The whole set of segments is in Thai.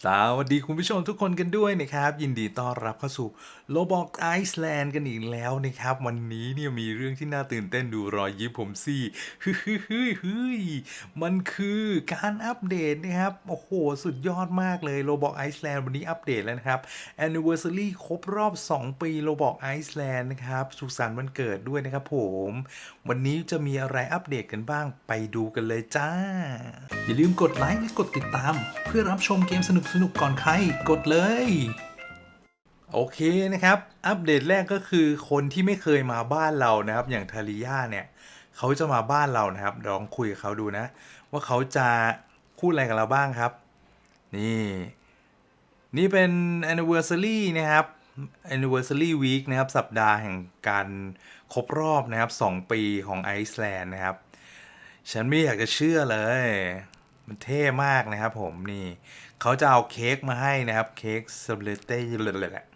สวัสดีคุณผู้ชมทุกคนกันด้วยนะครับ ยินดีต้อนรับเข้าสู่โลบอกไอซ์แลนด์กันอีกแล้วนะครับ วันนี้เนี่ยมีเรื่องที่น่าตื่นเต้นดูรอยยิ้มผมสิฮึฮึฮึฮึมันคือการอัปเดตนะครับ โอ้โห สุดยอดมากเลยโลบอกไอซ์แลนด์วันนี้อัปเดตแล้วนะครับ Anniversary ครบรอบ 2 ปีโลบอกไอซ์แลนด์นะครับ สุขสันต์วันเกิดด้วยนะครับผม วันนี้จะมีอะไรอัปเดตกันบ้างไปดูกันเลยจ้า อย่าลืมกดไลค์และกดติดตาม เพื่อรับชมเกมสนุกๆก่อนใครกดเลย โอเคนะครับ อัปเดตแรกก็คือคนที่ไม่เคยมาบ้านเรานะครับ อย่างทาริยาเนี่ยเขาจะมาบ้านเรานะครับลองคุยกับเขาดูนะ ว่าเขาจะพูดอะไรกับเราบ้างครับ นี่ นี่เป็น anniversary นะครับ anniversary week นะครับ สัปดาห์แห่งการครบรอบนะครับ 2 ปีของไอซ์แลนด์นะครับ ฉันไม่อยากจะเชื่อเลย มันเท่มากนะครับผมนี่เขาจะเอาเค้กมาให้นะครับเค้กสเปรเต้เลยแหละ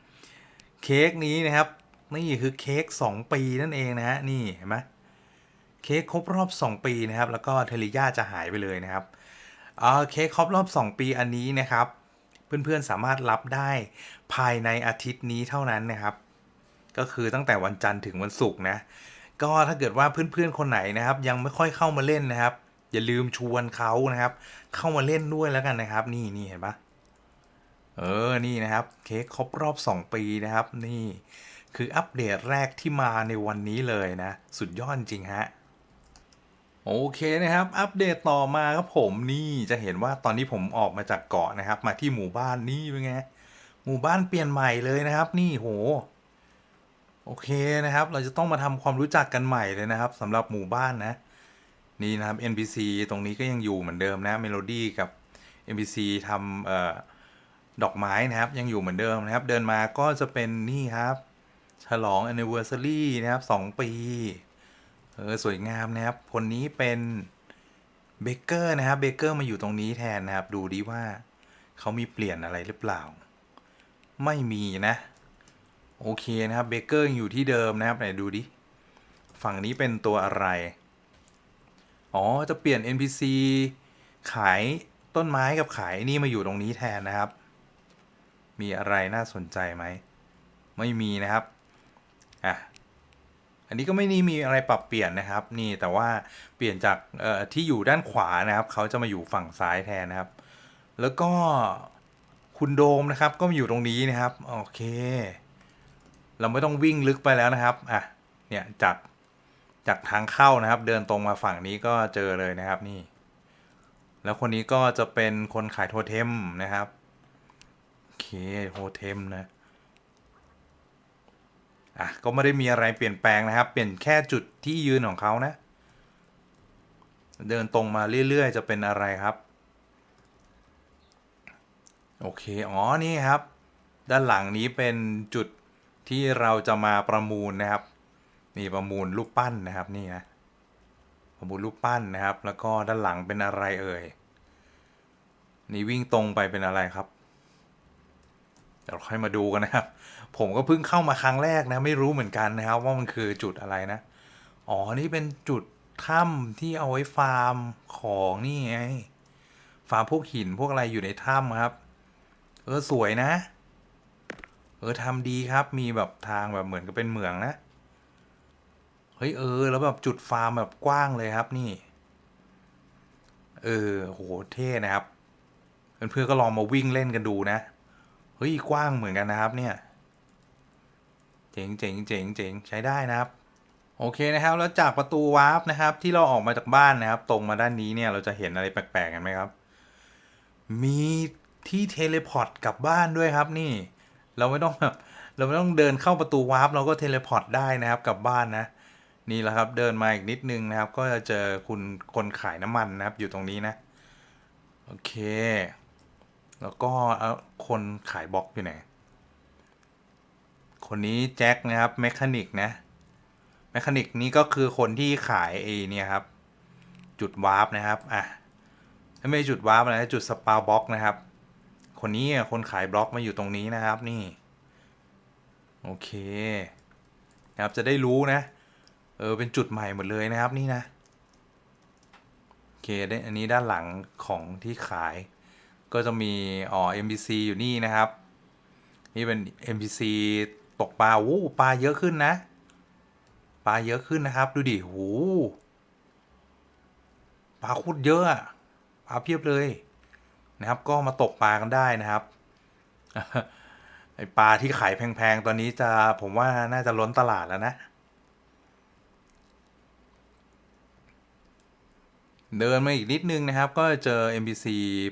เค้กนี้นะครับนี่คือเค้ก2 ปีนั่นเองนะฮะนี่เห็นไหมเค้กครบรอบ 2 ปีนะครับ แล้วก็เทลิยาจะหายไปเลยนะครับเอ่าเค้กครบรอบ 2 ปีอันนี้นะครับ เพื่อนๆสามารถรับได้ภายในอาทิตย์นี้เท่านั้นนะครับ ก็คือตั้งแต่วันจันทร์ถึงวันศุกร์นะก็ถ้าเกิดว่าเพื่อนๆคนไหนนะครับ ยังไม่ค่อยเข้ามาเล่นนะครับ อย่าลืมชวนเขานะครับ เข้ามาเล่นด้วยแล้วกันนะครับ นี่นี่เห็นปะเออนี่นะครับ เค้กครบรอบ 2 ปีนะครับ นี่คืออัปเดตแรกที่มาในวันนี้เลยนะ สุดยอดจริงฮะโอเคนะครับ อัปเดตต่อมาครับผมนี่จะเห็นว่าตอนนี้ผมออกมาจากเกาะนะครับ มาที่หมู่บ้านนี่เป็นไงหมู่บ้านเปลี่ยนใหม่เลยนะครับ นี่โหโอเคนะครับ เราจะต้องมาทำความรู้จักกันใหม่เลยนะครับสำหรับหมู่บ้านนะ นี่นะครับ NPC ตรงนี้ก็ยังอยู่เหมือนเดิมนะเมโลดี้กับ NPC ทำเอ่อดอกไม้นะครับ ยังอยู่เหมือนเดิมนะครับ เดินมาก็จะเป็นนี่ครับ ฉลอง anniversary นะครับ 2 ปีเออสวยงามนะครับ คนนี้เป็นเบเกอร์นะครับเบเกอร์มาอยู่ตรงนี้แทนนะครับ ดูดิว่าเขามีเปลี่ยนอะไรหรือเปล่า ไม่มีนะ โอเคนะครับเบเกอร์ยังอยู่ที่เดิมนะครับไหนดูดิ ฝั่งนี้เป็นตัวอะไร อ๋อจะเปลี่ยน NPC ขายต้นไม้กับขายนี่มาอยู่ตรงนี้แทนนะครับ มีอะไรน่าสนใจไหม ไม่มีนะครับ อะ อันนี้ก็ไม่นี่มีอะไรปรับเปลี่ยนนะครับ นี่แต่ว่าเปลี่ยนจากที่อยู่ด้านขวานะครับ เขาจะมาอยู่ฝั่งซ้ายแทนนะครับ แล้วก็คุณโดมนะครับ ก็มาอยู่ตรงนี้นะครับ โอเค เราไม่ต้องวิ่งลึกไปแล้วนะครับ อะ เนี่ยจาก จากทางเข้านะครับ เดินตรงมาฝั่งนี้ก็เจอเลยนะครับนี่ แล้วคนนี้ก็จะเป็นคนขายโทเทมนะครับโอเคโทเทมนะอะก็ไม่ได้มีอะไรเปลี่ยนแปลงนะครับ เปลี่ยนแค่จุดที่ยืนของเขานะ เดินตรงมาเรื่อยๆ จะเป็นอะไรครับ โอเค อ๋อ นี่ครับ ด้านหลังนี้เป็นจุดที่เราจะมาประมูลนะครับ นี่ประมูลรูปปั้นนะครับนี่นะประมูลรูปปั้นนะครับ แล้วก็ด้านหลังเป็นอะไรเอ่ยนี่วิ่งตรงไปเป็นอะไรครับเดี๋ยวค่อยมาดูกันนะครับ ผมก็เพิ่งเข้ามาครั้งแรกนะไม่รู้เหมือนกันนะครับ ว่ามันคือจุดอะไรนะอ๋อนี่เป็นจุดถ้ำที่เอาไว้ฟาร์มของนี่ไงฟาร์มพวกหินพวกอะไรอยู่ในถ้ำครับ เออสวยนะ เออทำดีครับมีแบบทางแบบเหมือนกับเป็นเหมืองนะ เฮ้ยเออ แล้วแบบจุดฟาร์มแบบกว้างเลยครับนี่ เออโหเท่นะครับ เพื่อนๆก็ลองมาวิ่งเล่นกันดูนะ เฮ้ยกว้างเหมือนกันนะครับเนี่ย เจ๋งเจ๋งเจ๋งเจ๋งใช้ได้นะครับ โอเคนะครับ แล้วจากประตูวาร์ปนะครับ ที่เราออกมาจากบ้านนะครับ ตรงมาด้านนี้เนี่ยเราจะเห็นอะไรแปลกๆกันไหมครับ มีที่เทเลพอร์ตกลับบ้านด้วยครับนี่ เราไม่ต้องแบบเราไม่ต้องเดินเข้าประตูวาร์ปเราก็เทเลพอร์ตได้นะครับกลับบ้านนะ นี่แหละครับเดินมาอีกนิดนึงนะครับ ก็จะเจอคุณคนขายน้ำมันนะครับ อยู่ตรงนี้นะ โอเค แล้วก็เอาคนขายบล็อกอยู่ไหน คนนี้แจ็คนะครับแมคานิกนะแมคานิกนี้ก็คือคนที่ขายเอเนี่ยครับ จุดวาร์ปนะครับอะไม่ใช่จุดวาร์ปนะจุดสปาบล็อกนะครับ คนนี้คนขายบล็อกมาอยู่ตรงนี้นะครับนี่ โอเคนะครับจะได้รู้นะ เออ เป็นจุดใหม่หมดเลยนะครับนี่นะ โอเคได้อันนี้ด้านหลังของที่ขาย ก็จะมีอ๋อ MBC อยู่นี่นะครับ นี่เป็น MBC ตกปลาวู้ปลาเยอะขึ้นนะ ปลาเยอะขึ้นนะครับ ดูดิโหปลาคุดเยอะอะปลาเพียบเลยนะครับ ก็มาตกปลากันได้นะครับไอปลาที่ขายแพงๆ ตอนนี้จะผมว่าน่าจะล้นตลาดแล้วนะ เดินมาอีกนิดนึงนะครับ ก็เจอ MBC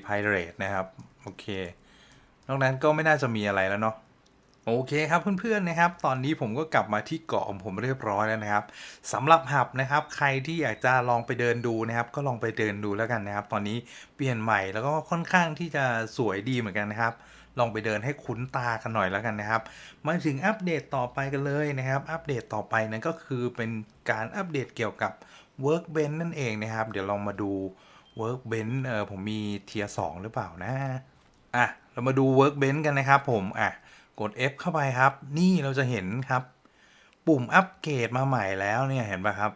Pirate นะครับ โอเค นอกนั้นก็ไม่น่าจะมีอะไรแล้วเนาะโอเคครับเพื่อนๆนะครับ ตอนนี้ผมก็กลับมาที่เกาะของผมเรียบร้อยแล้วนะครับสำหรับหับนะครับ ใครที่อยากจะลองไปเดินดูนะครับ ก็ลองไปเดินดูแล้วกันนะครับ ตอนนี้เปลี่ยนใหม่แล้วก็ค่อนข้างที่จะสวยดีเหมือนกันนะครับ ลองไปเดินให้คุ้นตากันหน่อยแล้วกันนะครับ มาถึงอัปเดตต่อไปกันเลยนะครับ อัปเดตต่อไปนั้นก็คือเป็นการอัปเดตเกี่ยวกับ Workbench นั่นเองนะครับ เดี๋ยวลองมาดู Workbench เออผมมีเทียสหรือเปล่านะ อะ เรามาดู Workbench กันนะครับผม อะ กด F เข้าไปครับ นี่เราจะเห็นครับ ปุ่มอัปเกรดมาใหม่แล้วเนี่ยเห็นปะครับ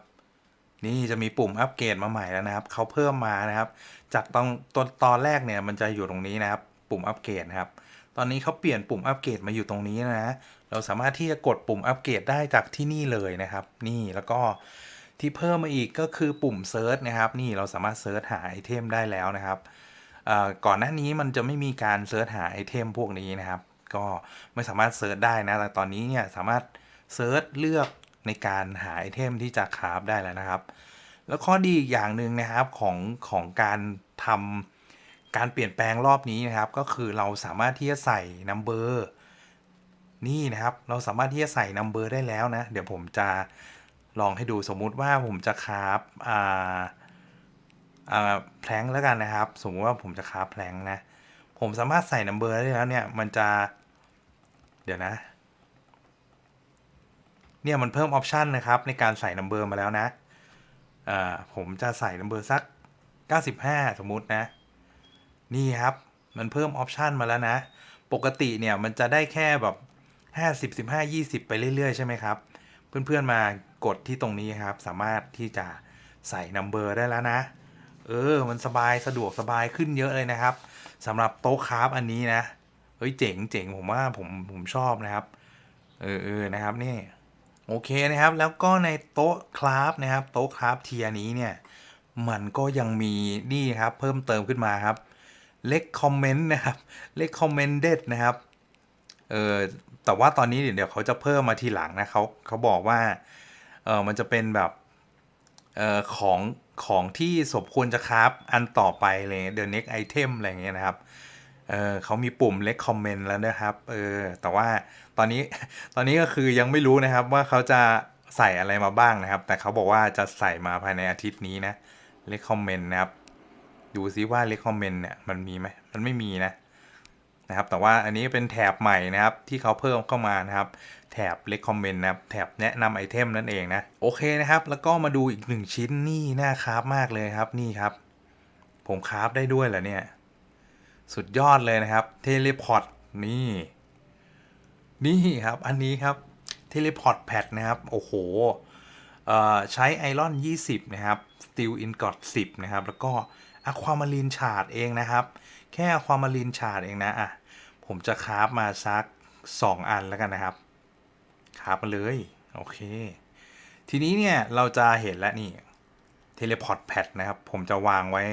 นี่จะมีปุ่มอัปเกรดมาใหม่แล้วนะครับ เขาเพิ่มมานะครับ จากตอนตอนตอนแรกเนี่ยมันจะอยู่ตรงนี้นะครับ ปุ่มอัปเกรดนะครับตอนนี้เขาเปลี่ยนปุ่มอัปเกรดมาอยู่ตรงนี้นะ เราสามารถที่จะกดปุ่มอัปเกรดได้จากที่นี่เลยนะครับ นี่แล้วก็ ที่เพิ่มมาอีกก็คือปุ่มเซิร์ชนะครับนี่เราสามารถเซิร์ชหาไอเทมได้แล้วนะครับก่อนหน้านี้มันจะไม่มีการเซิร์ชหาไอเทมพวกนี้นะครับ ก็ไม่สามารถเซิร์ชได้นะแต่ตอนนี้เนี่ยสามารถเซิร์ชเลือกในการหาไอเทมที่จะคราฟได้แล้วนะครับ แล้วข้อดีอีกอย่างหนึ่งนะครับของของการทำการเปลี่ยนแปลงรอบนี้นะครับ ก็คือเราสามารถที่จะใส่นัมเบอร์นี่นะครับ เราสามารถที่จะใส่นัมเบอร์ได้แล้วนะ เดี๋ยวผมจะ ลองให้ดูสมมุติว่าผมจะคราฟอ่าอ่าแพลงแล้วกันนะครับ สมมติว่าผมจะคราฟแพลงนะ ผมสามารถใส่นัมเบอร์ได้แล้วเนี่ย มันจะ เดี๋ยวนะ เนี่ยมันเพิ่มออปชันนะครับ ในการใส่นัมเบอร์มาแล้วนะอ่าผมจะใส่นัมเบอร์สัก 95 สมมุตินะ นี่ครับ มันเพิ่มออปชันมาแล้วนะ ปกติเนี่ยมันจะได้แค่แบบ 50 15 20 ไปเรื่อยๆ ใช่ไหมครับ เพื่อนๆมากดที่ตรงนี้ครับ สามารถที่จะใส่นัมเบอร์ได้แล้วนะ เออ มันสบายสะดวกสบายขึ้นเยอะเลยนะครับสำหรับโต๊ะคราฟอันนี้นะเฮ้ยเจ๋งเจ๋งผมว่าผมผมชอบนะครับ เออเออนะครับนี่โอเคนะครับ แล้วก็ในโต๊ะคราฟนะครับ โต๊ะคราฟเทียนี้เนี่ย มันก็ยังมีนี่ครับ เพิ่มเติมขึ้นมาครับ เล็กคอมเมนต์นะครับ เล็กคอมเมนเด็ดนะครับ เออ แต่ว่าตอนนี้เดี๋ยวเขาจะเพิ่มมาทีหลังนะเขาเขาบอกว่าเออมันจะเป็นแบบเออของของที่สมควรจะคราฟอันต่อไปเลย the next item อะไรอย่างเงี้ยนะครับเออเขามีปุ่มเล็กคอมเมนต์แล้วนะครับเออแต่ว่าตอนนี้ตอนนี้ก็คือยังไม่รู้นะครับว่าเขาจะใส่อะไรมาบ้างนะครับ แต่เขาบอกว่าจะใส่มาภายในอาทิตย์นี้นะเล็กคอมเมนต์นะครับ ดูซิว่าเล็กคอมเมนต์เนี่ยมันมีไหมมันไม่มีนะ นะครับ แต่ว่าอันนี้เป็นแถบใหม่นะครับ ที่เขาเพิ่มเข้ามานะครับ แถบเล็กคอมเมนต์นะครับ แถบแนะนำไอเทมนั่นเองนะ โอเคนะครับ แล้วก็มาดูอีกหนึ่งชิ้นนี่น่าคราฟมากเลยครับนี่ครับ ผมคราฟได้ด้วยเหรอเนี่ย สุดยอดเลยนะครับเทเลพอร์ตนี่นี่ครับ อันนี้ครับเทเลพอร์ตแพดนะครับ โอ้โหเอ่อใช้ไอรอน 20 นะครับสตีลอินกอด10 นะครับ แล้วก็อะความารีนชาร์ดเองนะครับ แค่อะความารีนชาร์ดเองนะอะ ผมจะคราฟมาสัก 2 อันแล้วกันนะครับคราฟมาเลย โอเค ทีนี้เนี่ยเราจะเห็นแล้วนี่เทเลพอร์ตแพดนะครับ ผมจะวางไว้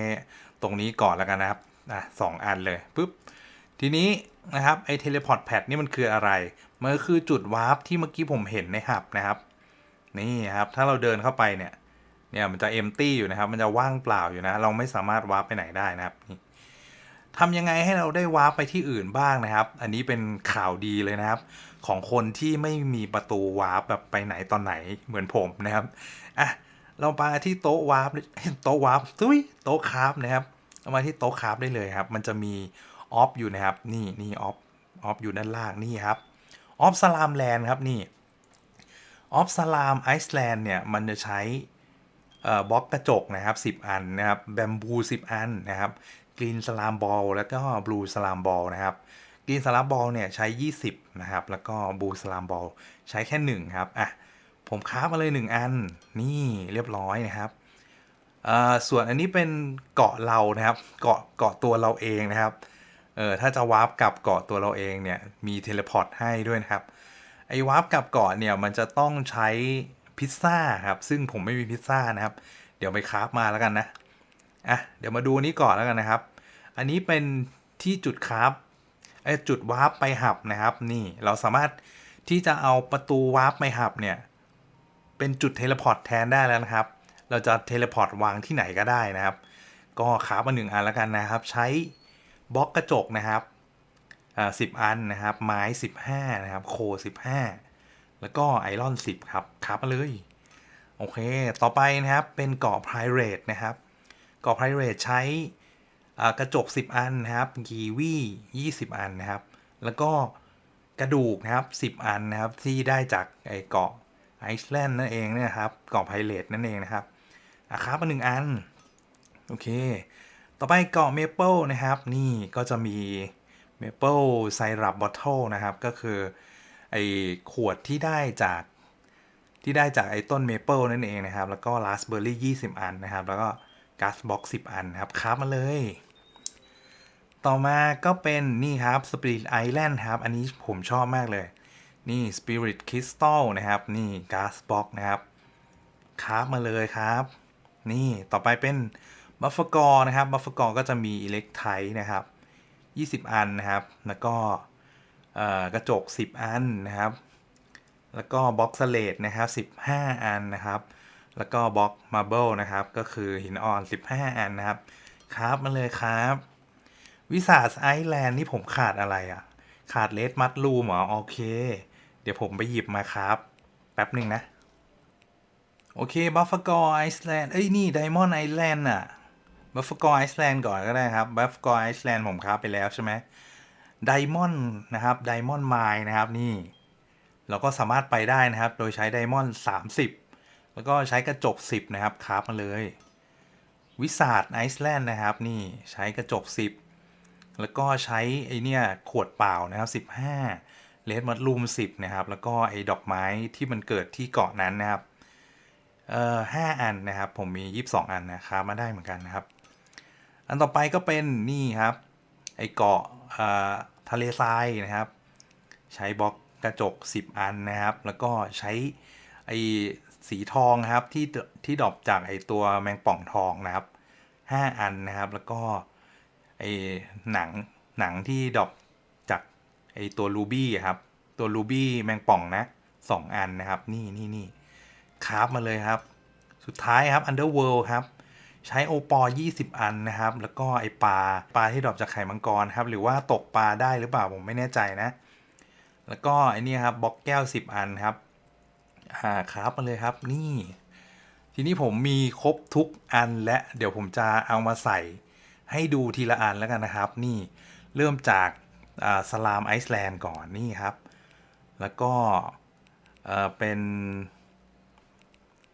ตรงนี้ก่อนแล้วกันนะครับอะสองอันเลยปุ๊บ ทีนี้นะครับไอเทเลพอร์ตแพดนี่มันคืออะไร มันก็คือจุดวาร์ปที่เมื่อกี้ผมเห็นในหับนะครับ นี่ครับ ถ้าเราเดินเข้าไปเนี่ย เนี่ยมันจะเอมตี้อยู่นะครับ มันจะว่างเปล่าอยู่นะ เราไม่สามารถวาร์ปไปไหนได้นะครับนี่ ทำยังไงให้เราได้วาร์ปไปที่อื่นบ้างนะครับ อันนี้เป็นข่าวดีเลยนะครับ ของคนที่ไม่มีประตูวาร์ปแบบไปไหนตอนไหนเหมือนผมนะครับอะเรามาที่โต๊ะวาร์ปโต๊ะวาร์ปตุ้ยโต๊ะคราฟนะครับเอามาที่โต๊ะคราฟได้เลยครับ มันจะมีออฟอยู่นะครับ นี่นี่ออฟออฟอยู่ด้านล่างนี่ครับออฟสลามแลนด์ครับนี่ออฟสลามไอซ์แลนด์เนี่ยมันจะใช้บล็อกกระจกนะครับ 10 อันนะครับแบมบู 10 อันนะครับ กรีนสลามบอลแล้วก็บลูสลามบอลนะครับกรีนสลามบอลเนี่ยใช้ 20 นะครับ แล้วก็บลูสลามบอลใช้แค่ 1 ครับอะผมครามาเลย 1 อันนี่เรียบร้อยนะครับอ่าส่วนอันนี้เป็นเกาะเรานะครับเกาะเกาะตัวเราเองนะครับเออถ้าจะวาร์ปกลับเกาะตัวเราเองเนี่ยมีเทเลพอร์ตให้ด้วยนะครับไอ้วาร์ปกลับเกาะเนี่ยมันจะต้องใช้พิซซ่าครับซึ่งผมไม่มีพิซซ่านะครับ เดี๋ยวไปคราฟมาแล้วกันนะ อะเดี๋ยวมาดูนี้ก่อนแล้วกันนะครับ อันนี้เป็นที่จุดคราฟไอจุดวาร์ปไปหับนะครับ นี่เราสามารถที่จะเอาประตูวาร์ปไปหับเนี่ยเป็นจุดเทเลพอร์ตแทนได้แล้วนะครับ เราจะเทเลพอร์ตวางที่ไหนก็ได้นะครับ ก็ครามาหนึ่งอันแล้วกันนะครับ ใช้บล็อกกระจกนะครับอ่าสิบอันนะครับ ไม้สิบห้านะครับ โคสิบห้าแล้วก็ไอรอนสิบครับครับมาเลย โอเค ต่อไปนะครับเป็นเกาะไพรเรตนะครับ กาะไพรเรตใช้กระจก 10 อันนะครับกีวี่20 อันนะครับ แล้วก็กระดูกนะครับ 10 อันนะครับที่ได้จากไอเกาะไอซ์แลนด์นั่นเองนี่ยครับเกาะไพรเรตนั่นเองนะครับอะครับมาหนึ่งอัน โอเค ต่อไปเกาะเมเปิลนะครับ นี่ก็จะมีเมเปิลไซรัปบอทเทิลนะครับ ก็คือไอขวดที่ได้จากที่ได้จากไอต้นเมเปิลนั่นเองนะครับ แล้วก็ราสเบอร์รี่20 อันนะครับ แล้วก็ ก๊าซบ็อก10 อันครับคราฟมาเลย ต่อมาก็เป็นนี่ครับ Spirit Island ครับ อันนี้ผมชอบมากเลย นี่ Spirit Crystal นะครับ นี่ก๊าซบ็อกนะครับคราฟมาเลยครับ นี่ต่อไปเป็นบัฟฟกอร์นะครับบัฟฟกอร์ก็จะมีอิเล็กไทนะครับ 20 อันนะครับ แล้วก็กระจก 10 อันนะครับ แล้วก็บ็อกซ์เลตนะครับ 15 อันนะครับ แล้วก็บล็อกมาร์เบิลนะครับ ก็คือหินอ่อน 15 อันนะครับ ครับมาเลยครับ วิสาสไอแลนด์นี่ผมขาดอะไรอะ่ะ ขาดเลดมัดลูมเหรอโอเค เดี๋ยวผมไปหยิบมาครับ แป๊บหนึ่งนะ โอเคบัฟฟกอร์ไอซ์แลนด์เอ้ยนี่ไดมอนด์ไอแลนด์อะบัฟฟกอร์ไอซ์แลนด์ก่อนก็ได้ครับบัฟฟกอร์ไอซ์แลนด์ผมครับไปแล้วใช่ไหมไดมอนด์นะครับไดมอนด์ไมล์นะครับนี่ เราก็สามารถไปได้นะครับ โดยใช้ไดมอนด์30 แล้วก็ใช้กระจก 10 นะครับคราฟมาเลย วิสาดไอซ์แลนด์นะครับ นี่ใช้กระจก 10 แล้วก็ใช้ไอเนี่ยขวดเปล่านะครับ15เลดมัดลูม10 นะครับ แล้วก็ไอดอกไม้ที่มันเกิดที่เกาะนั้นนะครับเอ่อห้าอันนะครับ ผมมี 22 อันนะครับมาได้เหมือนกันนะครับ อันต่อไปก็เป็นนี่ครับ ไอเกาะเอ่อทะเลทรายนะครับ ใช้บล็อกกระจก 10 อันนะครับ แล้วก็ใช้ไอ สีทองครับที่ที่ดรอปจากไอตัวแมงป่องทองนะครับ5อันนะครับ แล้วก็ไอหนังหนังที่ดรอปจากไอตัวรูบี้ครับตัวรูบี้แมงป่องนะ2อันนะครับ นี่นี่นี่คราฟมาเลยครับ สุดท้ายครับ Underworld ครับ ใช้โอปอ20อันนะครับ แล้วก็ไอปลาปลาที่ดรอปจากไข่มังกรครับ หรือว่าตกปลาได้หรือเปล่าผมไม่แน่ใจนะ แล้วก็ไอนี่ครับบล็อกแก้ว10อันครับ อ่าครับมาเลยครับนี่ ทีนี้ผมมีครบทุกอันและเดี๋ยวผมจะเอามาใส่ให้ดูทีละอันแล้วกันนะครับ นี่เริ่มจากสลามไอซ์แลนด์ก่อนนี่ครับ แล้วก็เป็น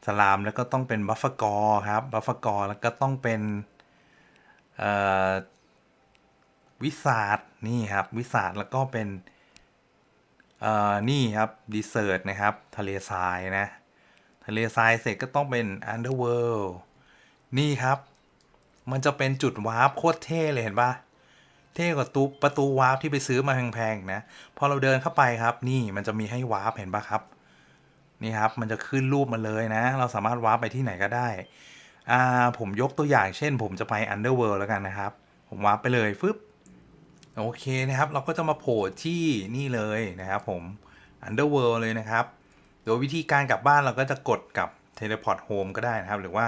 สลามแล้วก็ต้องเป็นบัฟฟกอร์ครับบัฟฟกอร์แล้วก็ต้องเป็นวิสาดนี่ครับวิสาดแล้วก็เป็น เอ่อนี่ครับดีเซอร์ตนะครับ ทะเลทรายนะ ทะเลทรายเสร็จก็ต้องเป็น Underworld นี่ครับ มันจะเป็นจุดวาร์ปโคตรเท่เลยเห็นปะเท่กว่าตูประตูวาร์ปที่ไปซื้อมาแพงๆนะ พอเราเดินเข้าไปครับ นี่มันจะมีให้วาร์ปเห็นปะครับ นี่ครับมันจะขึ้นรูปมาเลยนะ เราสามารถวาร์ปไปที่ไหนก็ได้ อ่าผมยกตัวอย่างเช่น ผมจะไป Underworld แล้วกันนะครับ ผมวาร์ปไปเลยฟึบ โอเคนะครับ เราก็จะมาโผล่ที่นี่เลยนะครับผม Underworld เลยนะครับ โดยวิธีการกลับบ้านเราก็จะกดกับ Teleport Home ก็ได้นะครับ หรือว่า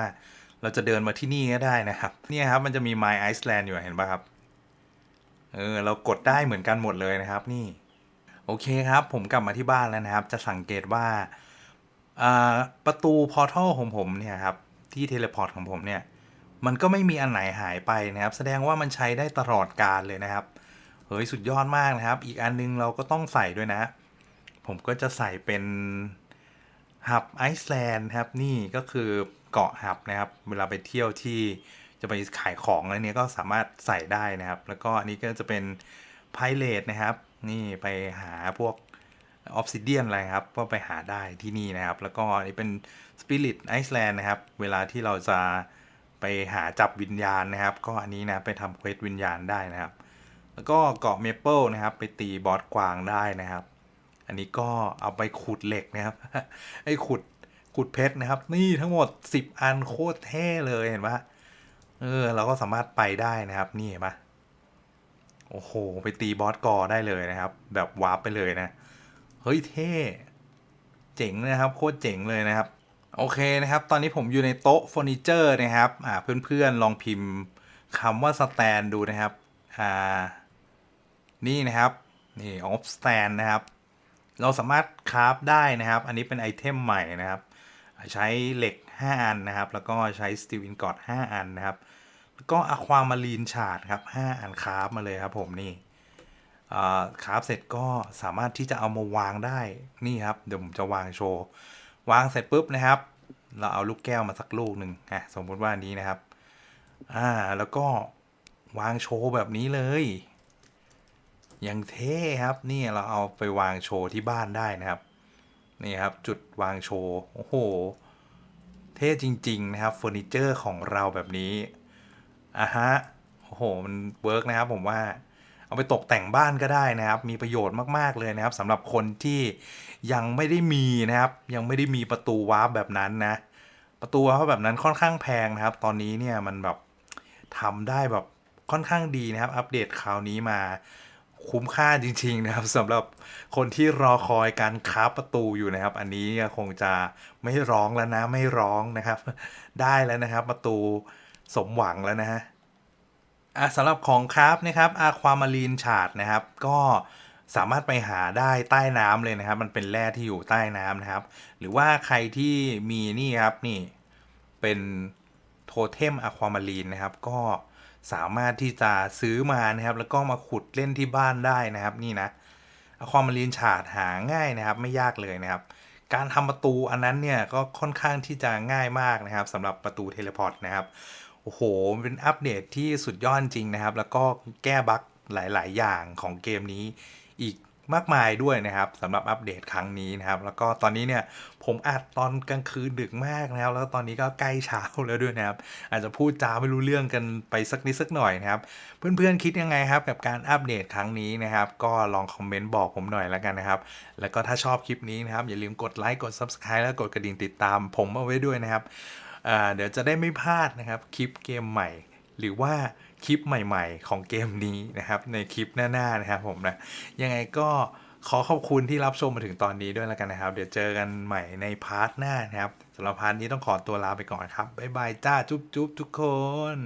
เราจะเดินมาที่นี่ก็ได้นะครับ เนี่ยครับมันจะมี My Iceland อยู่เห็นปะครับ เออ เรากดได้เหมือนกันหมดเลยนะครับนี่ โอเคครับ ผมกลับมาที่บ้านแล้วนะครับ จะสังเกตว่าประตูพอร์ทัลของผมเนี่ยครับ ที่เทเลพอร์ตของผมเนี่ย มันก็ไม่มีอันไหนหายไปนะครับ แสดงว่ามันใช้ได้ตลอดการเลยนะครับ ฮ้ยสุดยอดมากนะครับ อีกอันนึงเราก็ต้องใส่ด้วยนะ ผมก็จะใส่เป็นหับไอซ์แลนด์ครับนี่ก็คือเกาะหับนะครับ เวลาไปเที่ยวที่จะไปขายของอะไรเนี้ยก็สามารถใส่ได้นะครับ แล้วก็อันนี้ก็จะเป็นไพเรตนะครับ นี่ไปหาพวกออฟซิเดียนอะไรครับก็ไปหาได้ที่นี่นะครับ แล้วก็อันนี้เป็นสปิริตไอซ์แลนด์นะครับ เวลาที่เราจะไปหาจับวิญญาณนะครับ ก็อันนี้นะไปทำเควสวิญญาณได้นะครับ แล้วก็เกาะเมเปิลนะครับ ไปตีบอสกวางได้นะครับ อันนี้ก็เอาไปขุดเหล็กนะครับไอ้ขุดขุดเพชรนะครับ นี่ทั้งหมด 10 อันโคตรเท่เลยเห็นปะเออเราก็สามารถไปได้นะครับ นี่เห็นปะโอ้โห ไปตีบอสกอได้เลยนะครับ แบบวาร์ปไปเลยนะ เฮ้ยเท่ เจ๋งนะครับ โคตรเจ๋งเลยนะครับ โอเคนะครับ ตอนนี้ผมอยู่ในโต๊ะเฟอร์นิเจอร์นะครับ อ่าเพื่อนๆลองพิมพ์คำว่าสแตนดูนะครับ อ่า นี่นะครับนี่ออฟสแตนนะครับ เราสามารถคราฟได้นะครับ อันนี้เป็นไอเทมใหม่นะครับ ใช้เหล็ก 5 อันนะครับ แล้วก็ใช้สตีลอินกอด5อันนะครับ แล้วก็อะความารีนชาร์ดครับ 5 อันคราฟมาเลยครับผมนี่คราฟเสร็จก็สามารถที่จะเอามาวางได้นี่ครับ เดี๋ยวผมจะวางโชว์ วางเสร็จปุ๊บนะครับ เราเอาลูกแก้วมาสักลูกหนึ่งอะสมมติว่านนี้นะครับ อ่าแล้วก็วางโชว์แบบนี้เลย ยังเท่ครับนี่เราเอาไปวางโชว์ที่บ้านได้นะครับนี่ครับจุดวางโชว์โอ้โห เท่จริง ๆ นะครับเฟอร์นิเจอร์ของเราแบบนี้อะฮะโอ้โหมันเวิร์กนะครับผมว่าเอาไปตกแต่งบ้านก็ได้นะครับ มีประโยชน์มาก ๆ เลยนะครับสำหรับคนที่ยังไม่ได้มีนะครับ ยังไม่ได้มีประตูวาร์ปแบบนั้นนะ ประตูวาร์ปแบบนั้นค่อนข้างแพงนะครับ ตอนนี้เนี่ยมันแบบทำได้แบบค่อนข้างดีนะครับ อัปเดตคราวนี้มา คุ้มค่าจริง ๆ นะครับสำหรับคนที่รอคอยการคราประตูอยู่นะครับ อันนี้คงจะไม่ร้องแล้วนะไม่ร้องนะครับ ได้แล้วนะครับ ประตูสมหวังแล้วนะฮะสำหรับของคราฟนะครับอาความารีนชาร์ดนะครับ ก็สามารถไปหาได้ใต้น้ำเลยนะครับ มันเป็นแร่ที่อยู่ใต้น้ำนะครับ หรือว่าใครที่มีนี่ครับนี่เป็นโทเทมอะความารีนนะครับ ก็ สามารถที่จะซื้อมานะครับ แล้วก็มาขุดเล่นที่บ้านได้นะครับนี่นะอะความารีนฉาดหาง่ายนะครับ ไม่ยากเลยนะครับ การทำประตูอันนั้นเนี่ยก็ค่อนข้างที่จะง่ายมากนะครับสำหรับประตูเทเลพอร์ตนะครับโอ้โหเป็นอัปเดตที่สุดยอดจริงนะครับ แล้วก็แก้บั๊กหลาย ๆ อย่างของเกมนี้อีก มากมายด้วยนะครับสำหรับอัปเดตครั้งนี้นะครับ แล้วก็ตอนนี้เนี่ยผมอัดตอนกลางคืนดึกมากนะครับ แล้วตอนนี้ก็ใกล้เช้าแล้วด้วยนะครับ อาจจะพูดจาไม่รู้เรื่องกันไปสักนิดสักหน่อยนะครับ เพื่อนๆคิดยังไงครับกับการอัปเดตครั้งนี้นะครับ ก็ลองคอมเมนต์บอกผมหน่อยแล้วกันนะครับ แล้วก็ถ้าชอบคลิปนี้นะครับ อย่าลืมกดไลค์กด Subscribe แล้วกดกระดิ่งติดตาม ผมเอาไว้ด้วยนะครับเดี๋ยวจะได้ไม่พลาดนะครับคลิปเกมใหม่ หรือว่าคลิปใหม่ๆ ของเกมนี้นะครับ ในคลิปหน้าๆนะครับผมนะ ยังไงก็ขอขอบคุณที่รับชมมาถึงตอนนี้ด้วยแล้วกันนะครับ เดี๋ยวเจอกันใหม่ในพาร์ทหน้านะครับสำหรับพาร์ทนี้ต้องขอตัวลาไปก่อนครับบ๊ายบายจ้าจุ๊บๆทุกคน